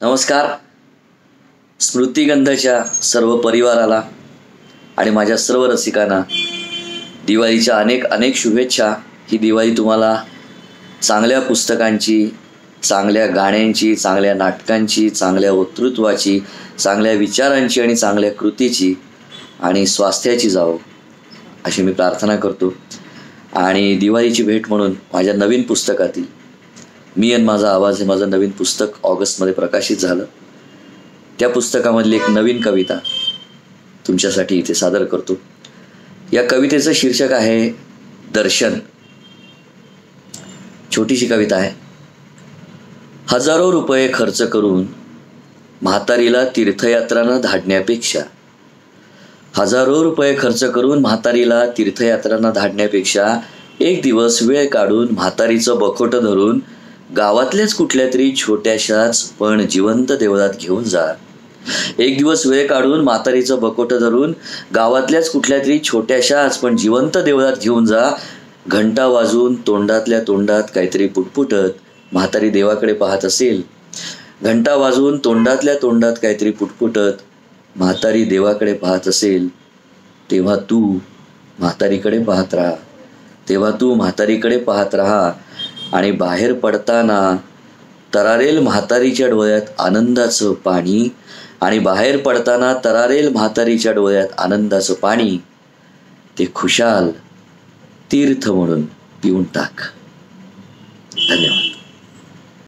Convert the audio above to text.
नमस्कार. स्मृतिगंधच्या सर्व परिवाराला आणि माझ्या सर्व रसिकांना दिवाळीच्या अनेक अनेक शुभेच्छा. ही दिवाळी तुम्हाला चांगल्या पुस्तकांची चांगल्या गाण्यांची चांगल्या नाटकांची चांगल्या वक्तृत्वाची चांगल्या विचारांची आणि चांगल्या कृतीची आणि स्वास्थ्याची जावो अशी मी प्रार्थना करतो. आणि दिवाळीची भेट म्हणून माझ्या नवीन पुस्तकातील मी आणि माझा आवाज हे माझं नवीन पुस्तक ऑगस्टमध्ये प्रकाशित झालं. त्या पुस्तकामधली एक नवीन कविता तुमच्यासाठी इथे सादर करतो. या कवितेचं शीर्षक आहे दर्शन. छोटीशी कविता आहे. हजारो रुपये खर्च करून म्हातारीला तीर्थयात्रांना धाडण्यापेक्षा हजारो रुपये खर्च करून म्हातारीला तीर्थयात्रांना धाडण्यापेक्षा एक दिवस वेळ काढून म्हातारीचं बखोटं धरून गावातल्याच कुठल्या तरी छोट्याशाच पण जिवंत देवळात घेऊन जा. एक दिवस वेळ काढून म्हातारीचं बकोटं धरून गावातल्याच कुठल्या तरी छोट्याशाच पण जिवंत देवळात घेऊन जा. घंटा वाजून तोंडातल्या तोंडात काहीतरी पुटपुटत म्हातारी देवाकडे पाहत असेल. घंटा वाजून तोंडातल्या तोंडात काहीतरी पुटपुटत म्हातारी देवाकडे पाहत असेल. तेव्हा तू म्हातारीकडे पाहत राहा. तेव्हा तू म्हातारीकडे पाहत राहा. आणि बाहेर पडताना तरारेल म्हातारीच्या डोळ्यात आनंदाचं पाणी आणि बाहेर पडताना तरारेल म्हातारीच्या डोळ्यात आनंदाचं पाणी ते खुशाल तीर्थ म्हणून पिऊन टाक. धन्यवाद.